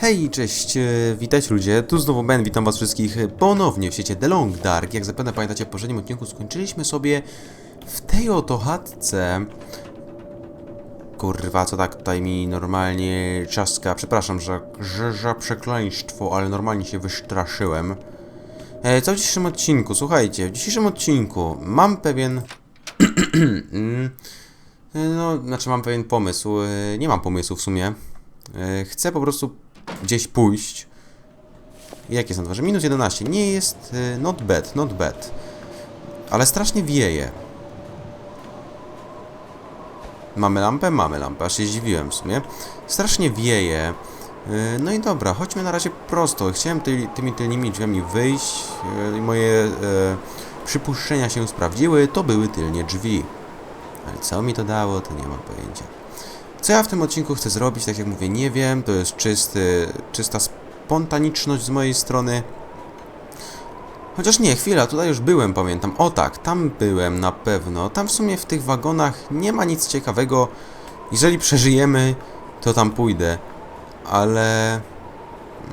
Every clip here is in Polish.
Hej, cześć, e, witajcie ludzie, tu znowu Ben, witam was wszystkich ponownie w świecie The Long Dark. Jak zapewne pamiętacie, w poprzednim odcinku skończyliśmy sobie w tej oto chatce. Kurwa, co tak tutaj mi normalnie czaska, przepraszam, że, że, że przekleństwo, ale normalnie się wystraszyłem. E, co w dzisiejszym odcinku? Słuchajcie, w dzisiejszym odcinku mam pewien... Mm, no, znaczy mam pewien pomysł, e, nie mam pomysłu w sumie. E, Chcę po prostu gdzieś pójść. Jak jest na dworze? Minus 11. Nie jest e, not bad, not bad. Ale strasznie wieje. Mamy lampę? Mamy lampę. Aż się zdziwiłem w sumie. Strasznie wieje. E, No i dobra, chodźmy na razie prosto. Chciałem ty, tymi tylnymi drzwiami wyjść i moje e, przypuszczenia się sprawdziły. To były tylnie drzwi. Ale co mi to dało, to nie mam pojęcia. Co ja w tym odcinku chcę zrobić, tak jak mówię, nie wiem. To jest czysty, czysta spontaniczność z mojej strony. Chociaż nie, chwila, tutaj już byłem, pamiętam. O tak, tam byłem na pewno. Tam w sumie w tych wagonach nie ma nic ciekawego. Jeżeli przeżyjemy, to tam pójdę. Ale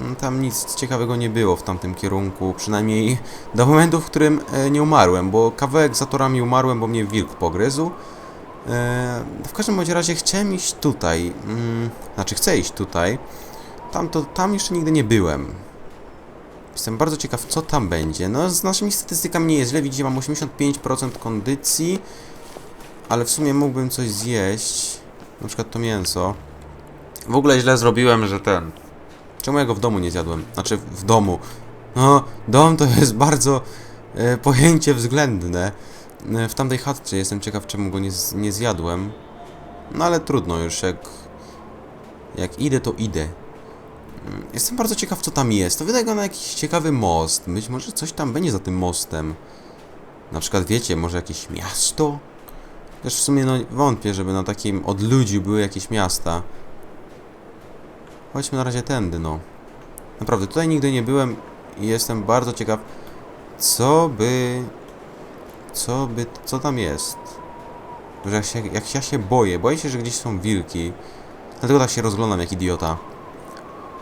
mm, tam nic ciekawego nie było w tamtym kierunku. Przynajmniej do momentu, w którym e, nie umarłem, bo kawałek za torami umarłem, bo mnie wilk pogryzł. E, w każdym bądź razie chciałem iść tutaj. Mm, znaczy, chcę iść tutaj. Tam, to, tam jeszcze nigdy nie byłem. Jestem bardzo ciekaw, co tam będzie. No, z naszymi statystykami nie jest źle. Widzicie, mam 85% kondycji. Ale w sumie mógłbym coś zjeść. Na przykład to mięso. W ogóle źle zrobiłem, że ten... Czemu ja go w domu nie zjadłem? Znaczy, w domu. No, dom to jest bardzo e, pojęcie względne. E, W tamtej chatce jestem ciekaw, czemu go nie, nie zjadłem. No ale trudno już, jak... Jak idę, to idę. Mm, Jestem bardzo ciekaw, co tam jest. To wydaje na jakiś ciekawy most. Być może coś tam będzie za tym mostem. Na przykład, wiecie, może jakieś miasto? Też w sumie, no, wątpię, żeby na takim odludziu były jakieś miasta. Chodźmy na razie tędy, no. Naprawdę, tutaj nigdy nie byłem i jestem bardzo ciekaw, co by... Co by... Co tam jest? Że jak, się, jak ja się boję, boję się, że gdzieś są wilki. Dlatego tak się rozglądam jak idiota.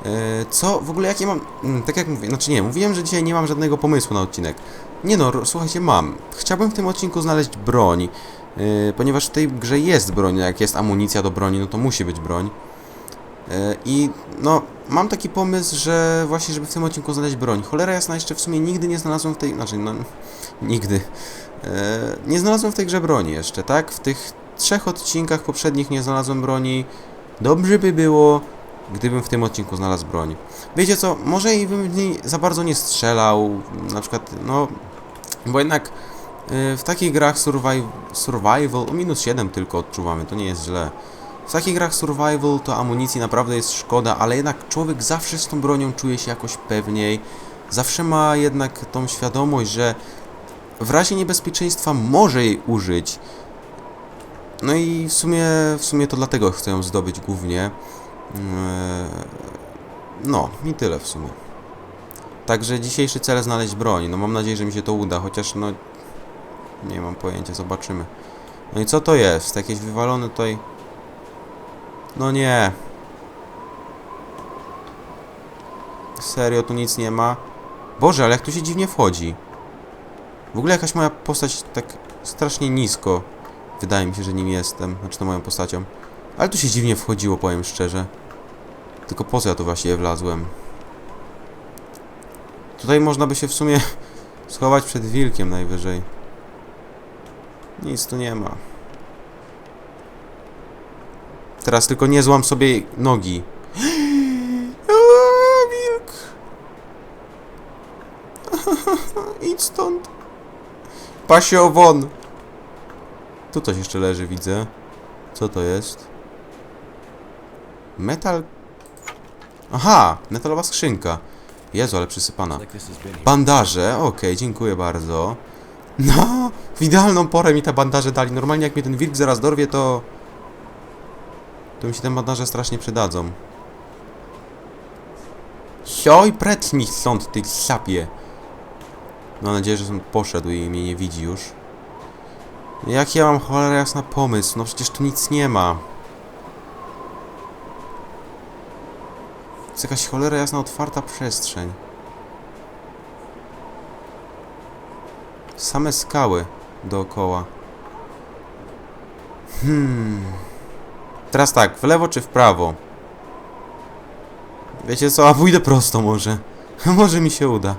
E, Co w ogóle jakie mam. mm, Tak jak mówię, znaczy nie, mówiłem, że dzisiaj nie mam żadnego pomysłu na odcinek. Nie no, słuchajcie, mam. Chciałbym w tym odcinku znaleźć broń, e, ponieważ w tej grze jest broń, jak jest amunicja do broni, no to musi być broń. E, I no, mam taki pomysł, że właśnie, żeby w tym odcinku znaleźć broń. Cholera jasna, jeszcze w sumie nigdy nie znalazłem w tej. Znaczy, no, nigdy. E, Nie znalazłem w tej grze broni jeszcze, tak? W tych trzech odcinkach poprzednich nie znalazłem broni. Dobrze by było, gdybym w tym odcinku znalazł broń. Wiecie co, może i bym w niej za bardzo nie strzelał, na przykład, no, bo jednak y, w takich grach survival, survival, o minus 7 tylko odczuwamy, to nie jest źle. W takich grach survival to amunicji naprawdę jest szkoda, ale jednak człowiek zawsze z tą bronią czuje się jakoś pewniej. Zawsze ma jednak tą świadomość, że w razie niebezpieczeństwa może jej użyć. No i w sumie, w sumie to dlatego chcę ją zdobyć głównie. Eee, No, i tyle w sumie. Także dzisiejszy cel znaleźć broń. No mam nadzieję, że mi się to uda, chociaż no... Nie mam pojęcia, zobaczymy. No i co to jest? Jakieś wywalone tutaj... No nie. Serio, tu nic nie ma? Boże, ale jak tu się dziwnie wchodzi. W ogóle jakaś moja postać tak strasznie nisko. Wydaje mi się, że nim jestem. Znaczy to moją postacią. Ale tu się dziwnie wchodziło, powiem szczerze. Tylko po co ja tu właściwie wlazłem? Tutaj można by się w sumie schować przed wilkiem najwyżej. Nic tu nie ma. Teraz tylko nie złam sobie nogi. Aaa, wilk! Idź stąd. Pasio won! Tu coś jeszcze leży, widzę. Co to jest? Metal... Aha! Metalowa skrzynka. Jezu, ale przysypana. Bandaże, okej, dziękuję bardzo. No, w idealną porę mi te bandaże dali. Normalnie jak mnie ten wilk zaraz dorwie, to... To mi się te bandaże strasznie przydadzą. Sioj, precznij stąd, ty sapie. Mam nadzieję, że on poszedł i mnie nie widzi już. Jak ja mam cholera jasna pomysł? No przecież tu nic nie ma. jest jakaś cholera jasna otwarta przestrzeń. Same skały dookoła. Hmm. Teraz tak, w lewo czy w prawo? Wiecie co, a pójdę prosto może. może mi się uda.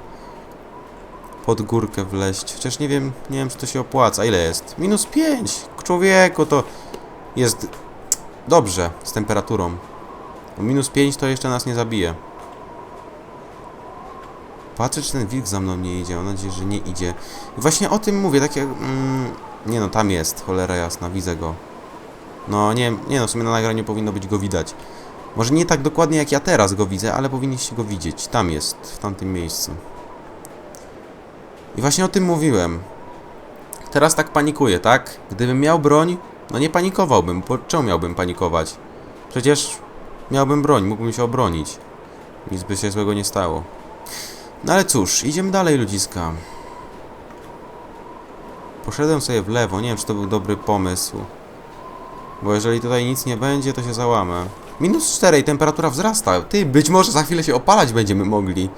Pod górkę wleść. Chociaż nie wiem, nie wiem czy to się opłaca. Ile jest? Minus 5. Człowieku, to jest dobrze z temperaturą. Minus 5 to jeszcze nas nie zabije. Patrzę, czy ten wilk za mną nie idzie. Mam nadzieję, że nie idzie. Właśnie o tym mówię, takie... Mm, nie no, tam jest, cholera jasna, widzę go. No, nie, nie no, w sumie na nagraniu powinno być go widać. Może nie tak dokładnie jak ja teraz go widzę, ale powinniście go widzieć. Tam jest, w tamtym miejscu. I właśnie o tym mówiłem. Teraz tak panikuję, tak? Gdybym miał broń, no nie panikowałbym. Po czemu miałbym panikować? Przecież miałbym broń, mógłbym się obronić. Nic by się złego nie stało. No ale cóż, idziemy dalej, ludziska. Poszedłem sobie w lewo, nie wiem, czy to był dobry pomysł. Bo jeżeli tutaj nic nie będzie, to się załamę. Minus 4 i temperatura wzrasta. Ty, być może za chwilę się opalać będziemy mogli.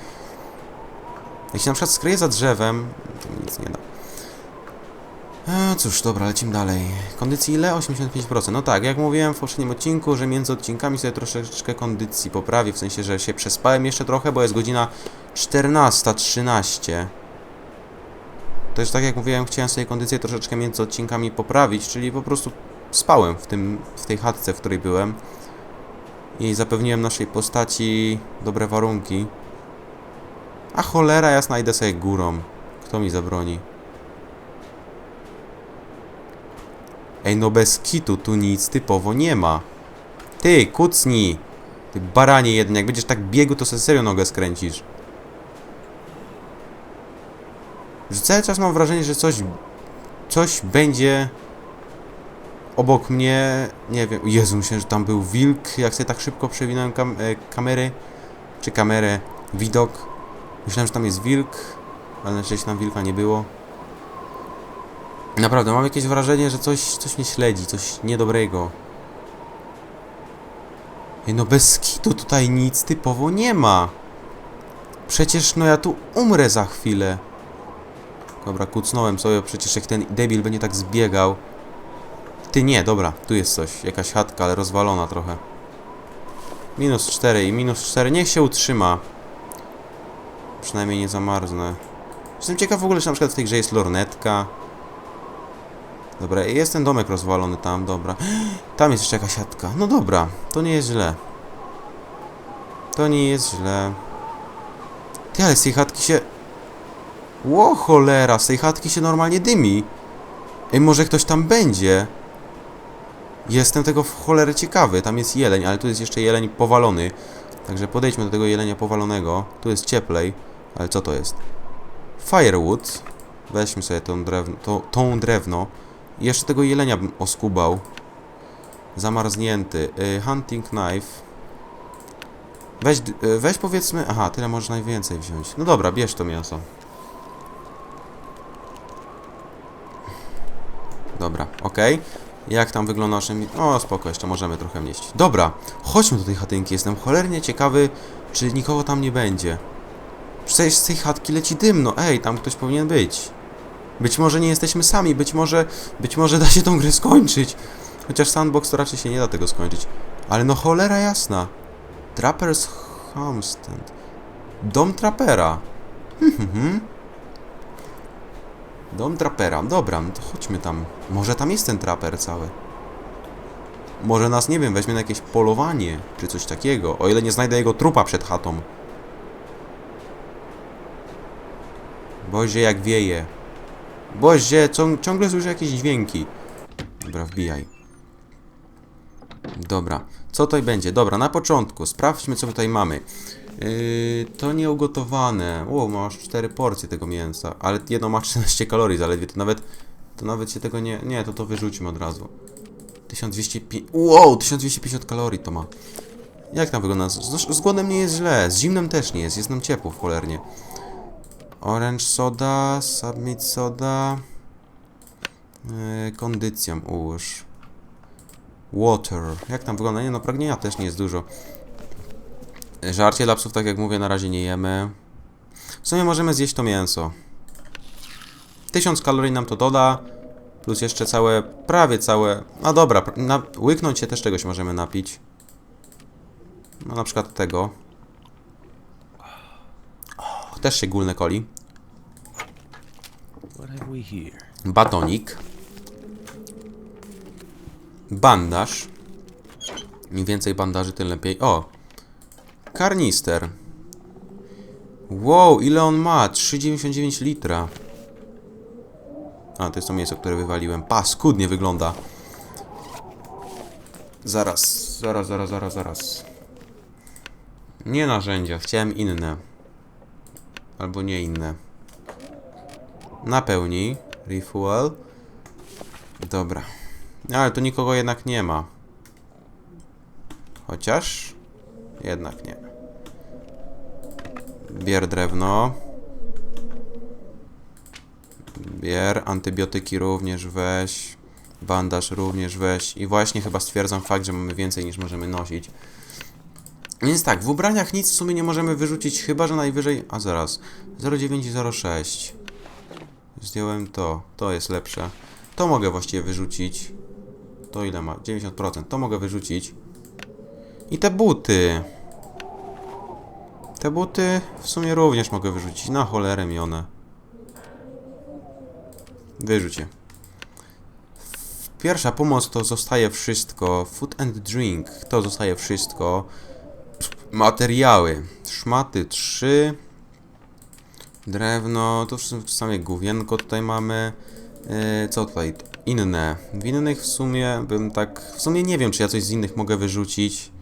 Jak się na przykład skryje za drzewem, to mi nic nie da. E, cóż, dobra, lecimy dalej. Kondycji ile? 85%. No tak, jak mówiłem w poprzednim odcinku, że między odcinkami sobie troszeczkę kondycji poprawię, w sensie, że się przespałem jeszcze trochę, bo jest godzina 14.13. To jest tak jak mówiłem, chciałem sobie kondycję troszeczkę między odcinkami poprawić, czyli po prostu spałem w, tym, w tej chatce, w której byłem. I zapewniłem naszej postaci dobre warunki. A cholera jasna, idę sobie górą. Kto mi zabroni? Ej, no bez kitu tu nic typowo nie ma. Ty, kucnij! Ty baranie jeden, jak będziesz tak biegu, to sobie serio nogę skręcisz. Że cały czas mam wrażenie, że coś... Coś będzie... Obok mnie... Nie wiem... Jezu, myślałem, że tam był wilk. Jak sobie tak szybko przewinąłem kam e, kamery... Czy kamerę... Widok. Myślałem, że tam jest wilk. Ale na szczęście tam wilka nie było. Naprawdę, mam jakieś wrażenie, że coś, coś mnie śledzi, coś niedobrego. Ej, no bez kitu tutaj nic typowo nie ma. Przecież, no ja tu umrę za chwilę. Dobra, kucnąłem sobie, przecież jak ten debil będzie tak zbiegał. Ty nie, dobra, tu jest coś. Jakaś chatka, ale rozwalona trochę. Minus 4 i minus 4, niech się utrzyma. Przynajmniej nie zamarznę. Jestem ciekaw w ogóle, czy na przykład w tej grze jest lornetka. Dobra, jest ten domek rozwalony tam, dobra. Tam jest jeszcze jakaś siatka. No dobra, to nie jest źle. To nie jest źle. Ty, ale z tej chatki się... Ło, cholera, z tej chatki się normalnie dymi. Ej, może ktoś tam będzie? Jestem tego w cholerę ciekawy. Tam jest jeleń, ale tu jest jeszcze jeleń powalony. Także podejdźmy do tego jelenia powalonego. Tu jest cieplej. Ale co to jest? Firewood. Weźmy sobie tą drewno. To, tą drewno. Jeszcze tego jelenia bym oskubał. Zamarznięty. Y, hunting knife. Weź, y, weź powiedzmy... Aha, tyle możesz najwięcej wziąć. No dobra, bierz to mięso. Dobra, okej. Jak tam wygląda nasze... O, spoko, jeszcze możemy trochę mieścić. Dobra, chodźmy do tej chatynki. Jestem cholernie ciekawy, czy nikogo tam nie będzie. Przecież z tej chatki leci dym, no ej, tam ktoś powinien być. Być może nie jesteśmy sami, być może, być może da się tą grę skończyć. Chociaż sandbox to raczej się nie da tego skończyć. Ale no cholera jasna. Trappers Homestead. Dom trapera. Mhm. Dom trapera. Dobra, no to chodźmy tam. Może tam jest ten traper cały. Może nas, nie wiem, weźmie na jakieś polowanie, czy coś takiego. O ile nie znajdę jego trupa przed chatą. Boże, jak wieje. Boże, ciąg, ciągle słyszę jakieś dźwięki. Dobra, wbijaj. Dobra, co tutaj będzie? Dobra, na początku sprawdźmy, co tutaj mamy. Yy, to nieugotowane. O, masz 4 porcje tego mięsa, ale jedno ma 13 kalorii zaledwie, to nawet, to nawet się tego nie... Nie, to to wyrzućmy od razu. 1250... Wow, 1250 kalorii to ma. Jak tam wygląda? Z, z głodem nie jest źle, z zimnem też nie jest, jest nam ciepło w cholernie. Orange soda, submit soda. Yy, kondycją ułóż. Water. Jak tam wygląda? Nie no, pragnienia też nie jest dużo. Żarcie dla psów, tak jak mówię, na razie nie jemy. W sumie możemy zjeść to mięso. 1000 kalorii nam to doda. Plus jeszcze całe, prawie całe. No dobra, na, łyknąć się też czegoś możemy napić. No na przykład tego. O, też się gulne here? Batonik. Bandaż. Im więcej bandaży, tym lepiej. O! Karnister. Wow, ile on ma? 3,99 litra. A, to jest to miejsce, które wywaliłem. Paskudnie wygląda. Zaraz, zaraz, zaraz, zaraz, zaraz. Nie narzędzia, chciałem inne. Albo nie inne. Napełnij. Refuel. Dobra. Ale tu nikogo jednak nie ma. Chociaż... Jednak nie. Bier drewno. Bier. Antybiotyki również weź. Bandaż również weź. I właśnie chyba stwierdzam fakt, że mamy więcej niż możemy nosić. Więc tak, w ubraniach nic w sumie nie możemy wyrzucić, chyba że najwyżej... A zaraz. 0,9 i 0,6. Zdjąłem to. To jest lepsze. To mogę właściwie wyrzucić. To ile ma? 90%. To mogę wyrzucić. I te buty. Te buty w sumie również mogę wyrzucić. Na cholerę mi one. Wyrzuć je. Pierwsza pomoc to zostaje wszystko. Food and drink to zostaje wszystko. Materiały. Szmaty 3. Drewno, to w sumie główienko tutaj mamy. Yy, co tutaj? Inne. W innych w sumie bym tak... W sumie nie wiem, czy ja coś z innych mogę wyrzucić.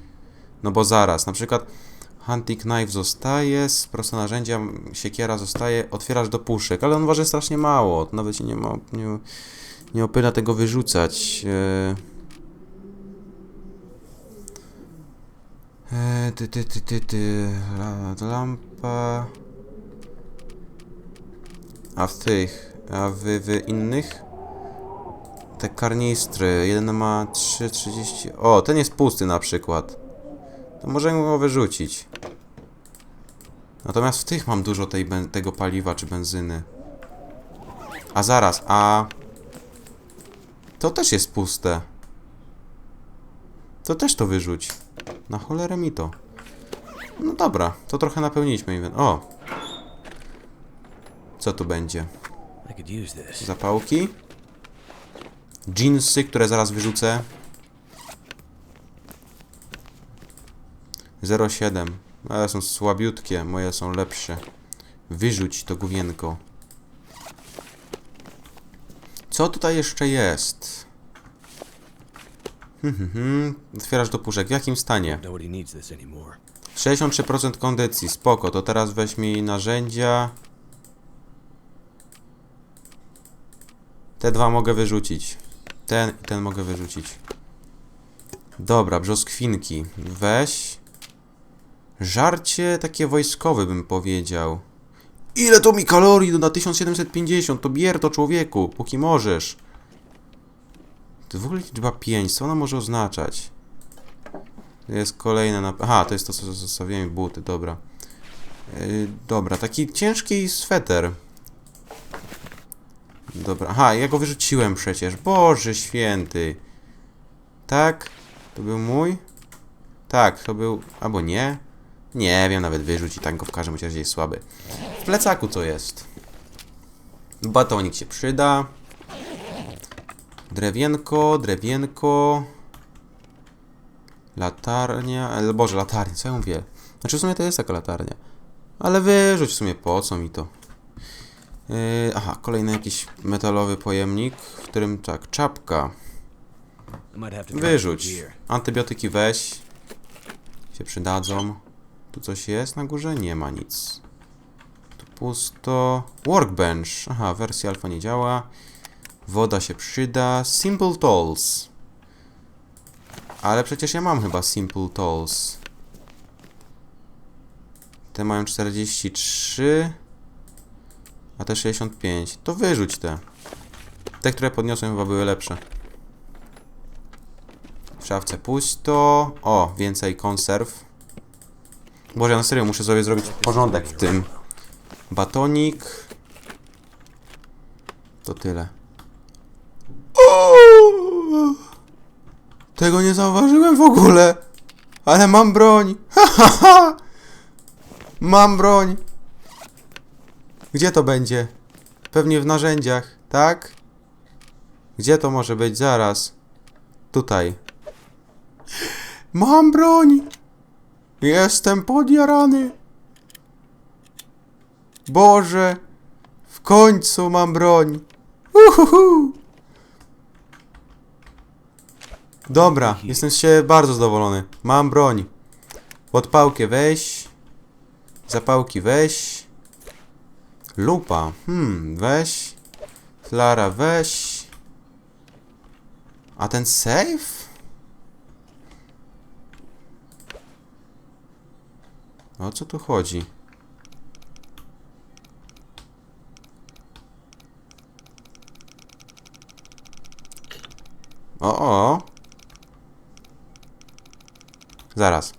No bo zaraz, na przykład hunting knife zostaje, proste narzędzia, siekiera zostaje, otwierasz do puszek, ale on waży strasznie mało, nawet się nie ma... Nie, nie opyla tego wyrzucać. Yy, ty, ty, ty, ty, ty. La- Lampa... A w tych, a w, w innych? Te karnistry, jeden ma 3,30. O, ten jest pusty na przykład. To możemy go wyrzucić. Natomiast w tych mam dużo tej, tego paliwa czy benzyny. A zaraz, a... To też jest puste. To też to wyrzuć. Na cholerę mi to. No dobra, to trochę napełniliśmy. O! Co tu będzie? Zapałki. Jeansy, które zaraz wyrzucę. 0,7. Ale są słabiutkie, moje są lepsze. Wyrzuć to główienko. Co tutaj jeszcze jest? Hmm, hmm, hmm. Otwierasz do puszek. W jakim stanie? Nobody needs this anymore. 63% kondycji, spoko, to teraz weź mi narzędzia. Te dwa mogę wyrzucić. Ten i ten mogę wyrzucić. Dobra, brzoskwinki. Weź. Żarcie takie wojskowe bym powiedział. Ile to mi kalorii doda? 1750, to bier to człowieku, póki możesz. To w ogóle liczba 5, co ona może oznaczać? Jest kolejne na... Aha, to jest to, co zostawiłem, buty, dobra. Yy, dobra, taki ciężki sweter. Dobra, aha, ja go wyrzuciłem przecież. Boże święty. Tak? To był mój? Tak, to był... Albo nie? Nie wiem, nawet wyrzuci, tak go w każdym razie jest słaby. W plecaku co jest? Batonik się przyda. Drewienko, drewienko. Latarnia, ale Boże, latarnia, co ja mówię? Znaczy w sumie to jest taka latarnia. Ale wyrzuć w sumie, po co mi to? Yy, aha, kolejny jakiś metalowy pojemnik, w którym tak, czapka. I Wyrzuć. Antybiotyki weź. Się przydadzą. Tu coś jest na górze? Nie ma nic. Tu pusto. Workbench. Aha, wersja alfa nie działa. Woda się przyda. Simple Tools. Ale przecież ja mam chyba Simple Tools. Te mają 43. A te 65. To wyrzuć te. Te, które podniosłem chyba były lepsze. W szafce pusto. O, więcej konserw. Boże, ja na serio muszę sobie zrobić porządek w tym. Batonik. To tyle. O! Tego nie zauważyłem w ogóle. Ale mam broń. Mam broń. Gdzie to będzie? Pewnie w narzędziach, tak? Gdzie to może być? Zaraz. Tutaj. Mam broń. Jestem podjarany. Boże. W końcu mam broń. Uhuhu. Dobra, jestem siebie bardzo zadowolony. Mam broń. Podpałkę weź. Zapałki weź. Lupa. Hmm, weź. Klara weź. A ten safe? O co tu chodzi? O, o. Zaraz.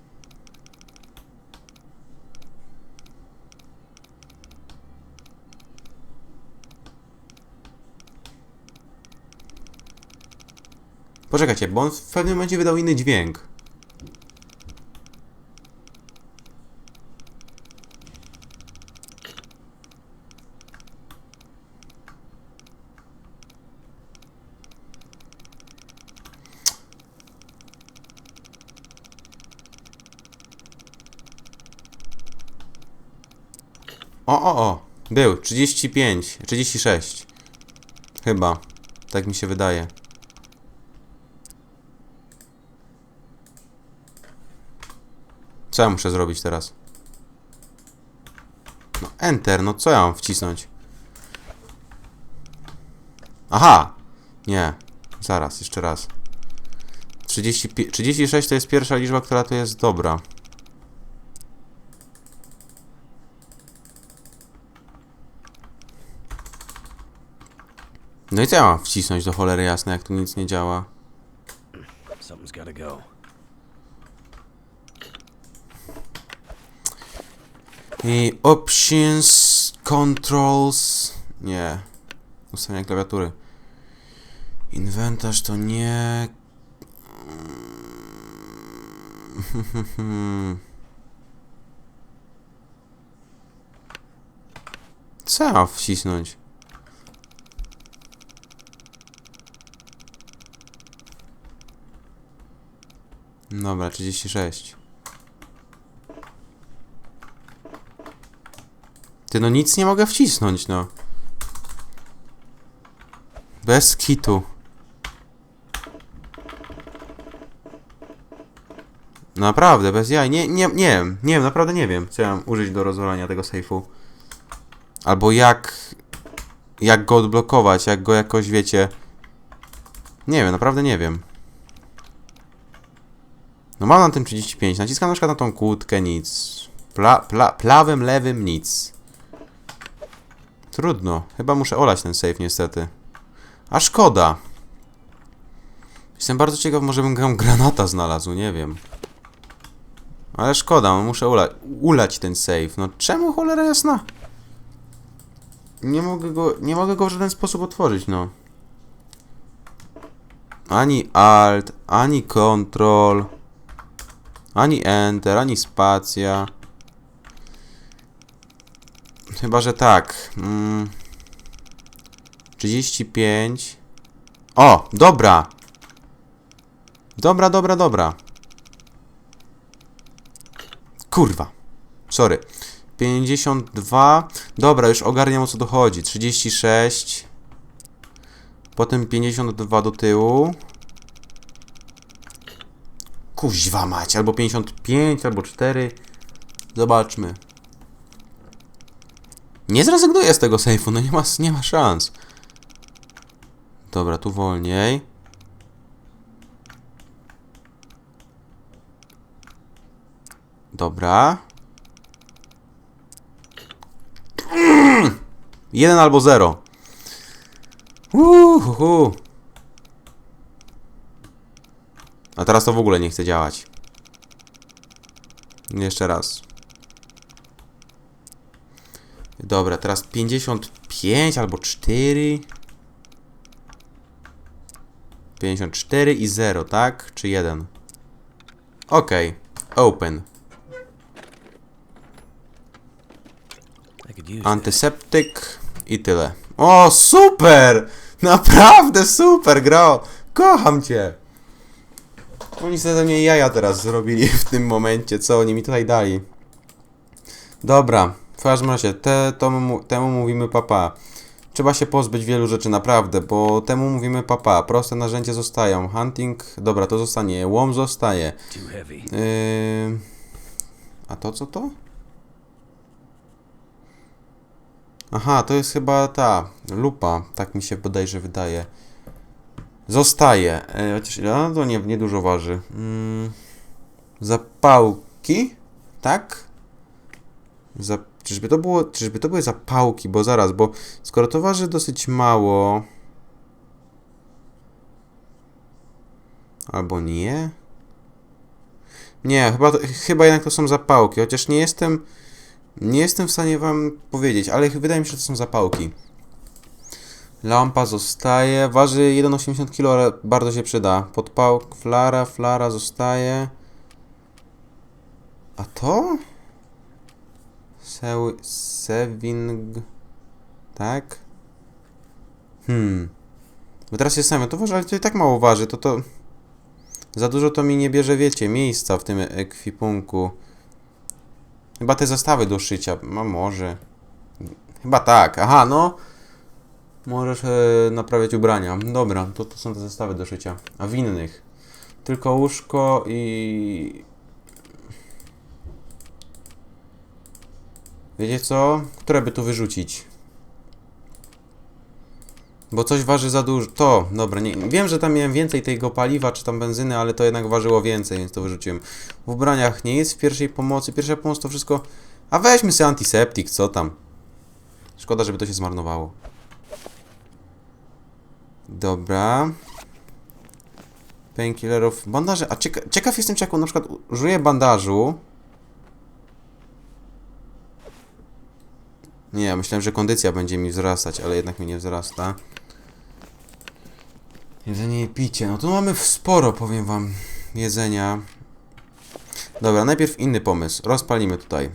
Poczekajcie, bo on w pewnym momencie wydał inny dźwięk. O, o, o. Był. 35. 36. Chyba. Tak mi się wydaje. Co ja muszę zrobić teraz? No, enter. No co ja mam wcisnąć? Aha! Nie. Zaraz, jeszcze raz. 30, 36 to jest pierwsza liczba, która tu jest dobra. No i co ja mam wcisnąć do cholery jasne, jak tu nic nie działa? Something's gotta go. I options, controls... Nie. Ustawienia klawiatury. Inwentarz to nie... Co ja mam wcisnąć? Dobra, 36. Ty no nic nie mogę wcisnąć, no. Bez kitu. Naprawdę, bez jaj. Nie, nie, nie wiem, nie wiem, naprawdę nie wiem, co ja mam użyć do rozwalania tego sejfu. Albo jak... Jak go odblokować, jak go jakoś, wiecie... Nie wiem, naprawdę nie wiem. No mam na tym 35, naciskam na przykład na tą kłódkę, nic. Pla, pla, prawym, lewym, nic. Trudno. Chyba muszę olać ten save niestety. A szkoda. Jestem bardzo ciekaw, może bym tam granata znalazł, nie wiem. Ale szkoda, muszę ula ulać ten save. No czemu cholera jasna? Nie mogę go, nie mogę go w żaden sposób otworzyć, no. Ani alt, ani control, ani enter, ani spacja. Chyba, że tak. Mm. 35. O, dobra. Dobra, dobra, dobra. Kurwa. Sorry. 52. Dobra, już ogarniam o co dochodzi. 36. Potem 52 do tyłu. Kuźwa mać, albo 55, albo 4. Zobaczmy. Nie zrezygnuję z tego sejfu, no nie ma, nie ma szans. Dobra, tu wolniej. Dobra. Mm! Jeden albo zero. Uhuhu. A teraz to w ogóle nie chce działać. Jeszcze raz. Dobra, teraz 55 albo 4. 54 i 0, tak? Czy 1? Okej. Open. Antyseptyk i tyle. O, super! Naprawdę super, gro! Kocham cię! Oni ze mnie jaja teraz zrobili w tym momencie, co oni mi tutaj dali. Dobra, w każdym razie, te, to, mu- temu mówimy papa. Trzeba się pozbyć wielu rzeczy, naprawdę, bo temu mówimy papa. Proste narzędzia zostają. Hunting, dobra, to zostanie. Łom zostaje. Yy... A to co to? Aha, to jest chyba ta lupa, tak mi się bodajże wydaje. Zostaje, e, chociaż ile? No to nie, nie dużo waży. Mm, zapałki, tak? Za, czyżby, to było, czyżby to były zapałki, bo zaraz, bo skoro to waży dosyć mało... Albo nie? Nie, chyba, chyba jednak to są zapałki, chociaż nie jestem nie jestem w stanie wam powiedzieć, ale wydaje mi się, że to są zapałki. Lampa zostaje, waży 1,80 kg, ale bardzo się przyda. Podpał, flara, flara zostaje. A to? Seł, sewing, tak? Hmm. Bo teraz się sam, to waży, ale to i tak mało waży, to to... Za dużo to mi nie bierze, wiecie, miejsca w tym ekwipunku. Chyba te zestawy do szycia, no może. Chyba tak, aha, no. Możesz e, naprawiać ubrania. Dobra, to, to są te zestawy do szycia. A w innych? Tylko łóżko i... Wiecie co? Które by tu wyrzucić? Bo coś waży za dużo. To, dobra, nie, wiem, że tam miałem więcej tego paliwa, czy tam benzyny, ale to jednak ważyło więcej, więc to wyrzuciłem. W ubraniach jest w pierwszej pomocy. Pierwsza pomoc to wszystko. A weźmy sobie antiseptik, co tam? Szkoda, żeby to się zmarnowało. Dobra. Painkillerów. Bandaże. A cieka ciekaw jestem, czy jak on na przykład użyje bandażu. Nie, myślałem, że kondycja będzie mi wzrastać, ale jednak mi nie wzrasta. Jedzenie i picie. No tu mamy sporo, powiem wam, jedzenia. Dobra, najpierw inny pomysł. Rozpalimy tutaj.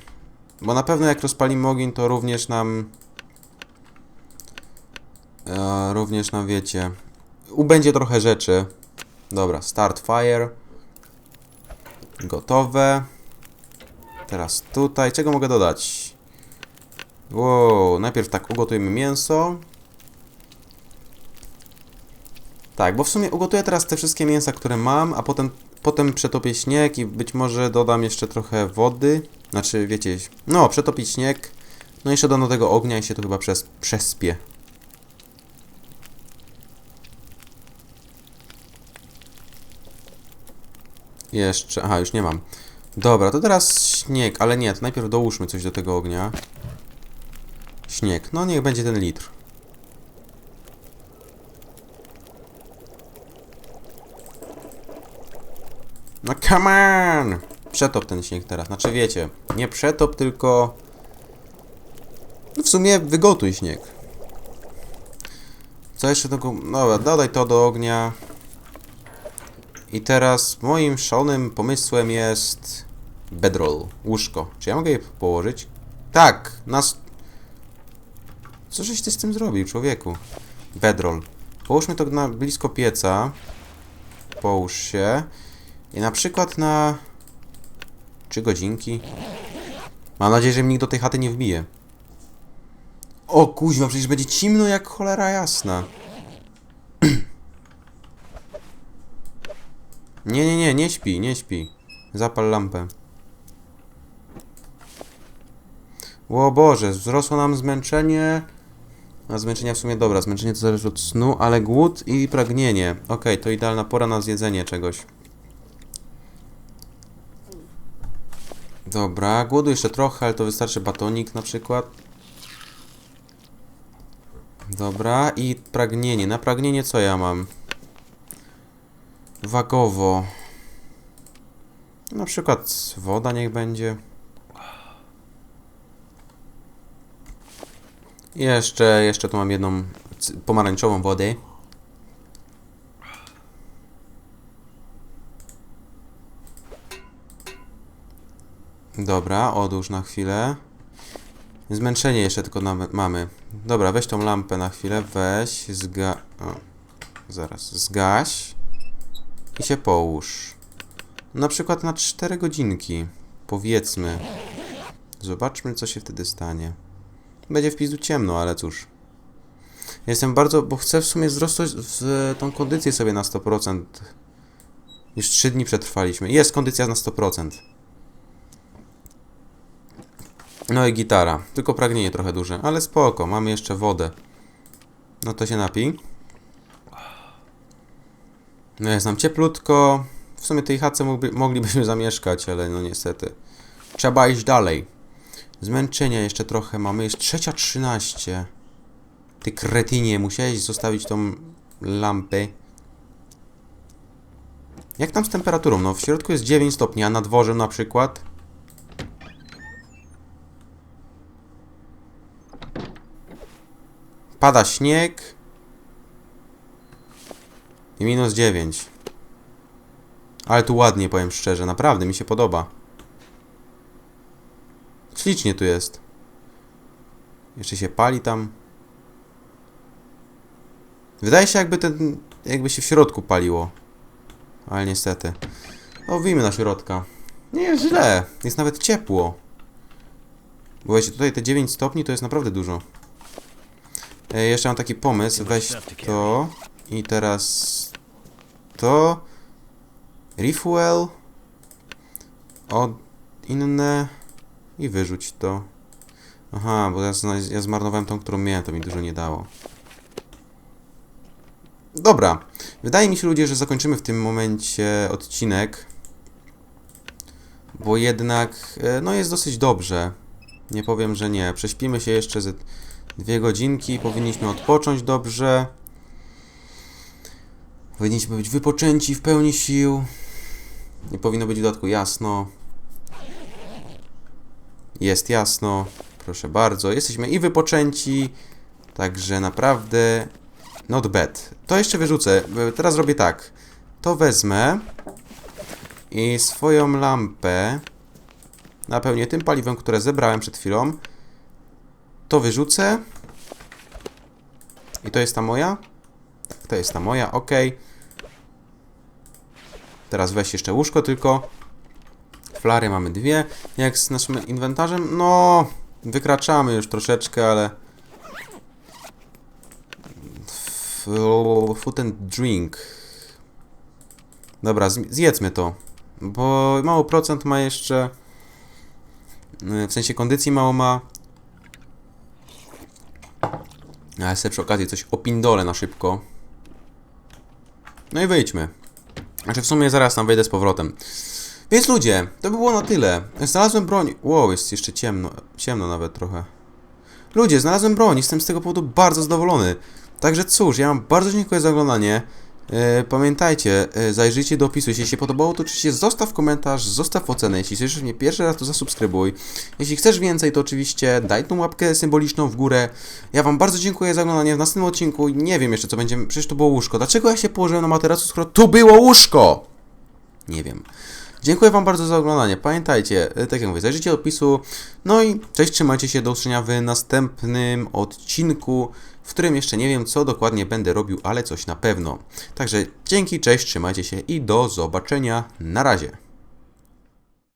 Bo na pewno jak rozpalimy ogień, to również nam... E, również nam, wiecie... Ubędzie trochę rzeczy. Dobra, start fire. Gotowe. Teraz tutaj. Czego mogę dodać? Wow, najpierw tak ugotujemy mięso. Tak, bo w sumie ugotuję teraz te wszystkie mięsa, które mam, a potem, potem przetopię śnieg i być może dodam jeszcze trochę wody. Znaczy, wiecie, no, przetopić śnieg. No jeszcze dodam do tego ognia i się to chyba przez, przespie. Jeszcze, aha, już nie mam. Dobra, to teraz śnieg, ale nie, to najpierw dołóżmy coś do tego ognia. Śnieg, no niech będzie ten litr. No come on! Przetop ten śnieg teraz. Znaczy wiecie, nie przetop, tylko... No w sumie wygotuj śnieg. Co jeszcze tego... Dobra, dodaj to do ognia. I teraz moim szalonym pomysłem jest... Bedroll, łóżko. Czy ja mogę je położyć? Tak, nas... Co żeś ty z tym zrobił, człowieku? Bedroll. Połóżmy to na blisko pieca. Połóż się. I na przykład na... Trzy godzinki. Mam nadzieję, że mi nikt do tej chaty nie wbije. O kuźwa, przecież będzie cimno jak cholera jasna. Nie, nie, nie, nie śpi, nie śpi. Zapal lampę. O Boże, wzrosło nam zmęczenie. A zmęczenia w sumie dobra, zmęczenie to zależy od snu, ale głód i pragnienie. Okej, to idealna pora na zjedzenie czegoś. Dobra, głodu jeszcze trochę, ale to wystarczy batonik na przykład. Dobra, i pragnienie. Na pragnienie co ja mam? Wagowo. Na przykład woda niech będzie. Jeszcze, jeszcze tu mam jedną pomarańczową wodę. Dobra, odłóż na chwilę. Zmęczenie jeszcze tylko mamy. Dobra, weź tą lampę na chwilę, weź, zga... O, zaraz, zgaś i się połóż. Na przykład na 4 godzinki, powiedzmy. Zobaczmy, co się wtedy stanie. Będzie w pizdu ciemno, ale cóż. Jestem bardzo, bo chcę w sumie wzrosnąć w tą kondycję sobie na 100%. Już 3 dni przetrwaliśmy. Jest kondycja na 100%. No i gitara. Tylko pragnienie trochę duże, ale spoko. Mamy jeszcze wodę. No to się napij. No jest nam cieplutko. W sumie tej chatce moglibyśmy zamieszkać, ale no niestety. Trzeba iść dalej. Zmęczenia jeszcze trochę mamy. Jest trzecia trzynaście. Ty kretinie, musiałeś zostawić tą lampę. Jak tam z temperaturą? No w środku jest 9 stopni, a na dworze na przykład... Pada śnieg. I minus 9. Ale tu ładnie, powiem szczerze. Naprawdę, mi się podoba. Ślicznie tu jest. Jeszcze się pali tam. Wydaje się jakby ten... Jakby się w środku paliło. Ale niestety. O, wyjmy na środka. Nie jest źle. Jest nawet ciepło. Bo wiecie, tutaj te 9 stopni to jest naprawdę dużo. E, jeszcze mam taki pomysł. Weź to. I teraz to. Refuel. Od inne. I wyrzuć to. Aha, bo ja, ja zmarnowałem tą, którą miałem, to mi dużo nie dało. Dobra. Wydaje mi się, ludzie, że zakończymy w tym momencie odcinek. Bo jednak, e, no jest dosyć dobrze. Nie powiem, że nie. Prześpimy się jeszcze ze dwie godzinki. Powinniśmy odpocząć dobrze. Powinniśmy być wypoczęci w pełni sił. Nie powinno być w dodatku jasno. Jest jasno. Proszę bardzo. Jesteśmy i wypoczęci. Także naprawdę not bad. To jeszcze wyrzucę. Teraz robię tak. To wezmę i swoją lampę napełnię tym paliwem, które zebrałem przed chwilą. To wyrzucę. I to jest ta moja? Tak, to jest ta moja, ok. Teraz weź jeszcze łóżko tylko. Flary mamy dwie. Jak z naszym inwentarzem? No, wykraczamy już troszeczkę, ale... Food and drink. Dobra, zj- zjedzmy to. Bo mało procent ma jeszcze... y, W sensie kondycji mało ma. Ale sobie przy okazji coś opindolę na szybko. No i wyjdźmy. Znaczy w sumie zaraz tam wejdę z powrotem. Więc ludzie, to by było na tyle. Znalazłem broń. Wow, jest jeszcze ciemno. Ciemno nawet trochę. Ludzie, znalazłem broń. Jestem z tego powodu bardzo zadowolony. Także cóż, ja wam bardzo dziękuję za oglądanie. E, pamiętajcie, e, zajrzyjcie do opisu. Jeśli się podobało, to oczywiście zostaw komentarz, zostaw ocenę. Jeśli słyszysz mnie pierwszy raz, to zasubskrybuj. Jeśli chcesz więcej, to oczywiście daj tą łapkę symboliczną w górę. Ja wam bardzo dziękuję za oglądanie. W następnym odcinku nie wiem jeszcze co będzie. Przecież to było łóżko. Dlaczego ja się położyłem na materacu, skoro tu było łóżko? Nie wiem. Dziękuję Wam bardzo za oglądanie. Pamiętajcie, e, tak jak mówię, zajrzyjcie do opisu. No i cześć, trzymajcie się, do usłyszenia w następnym odcinku, w którym jeszcze nie wiem, co dokładnie będę robił, ale coś na pewno. Także dzięki, cześć, trzymajcie się i do zobaczenia. Na razie.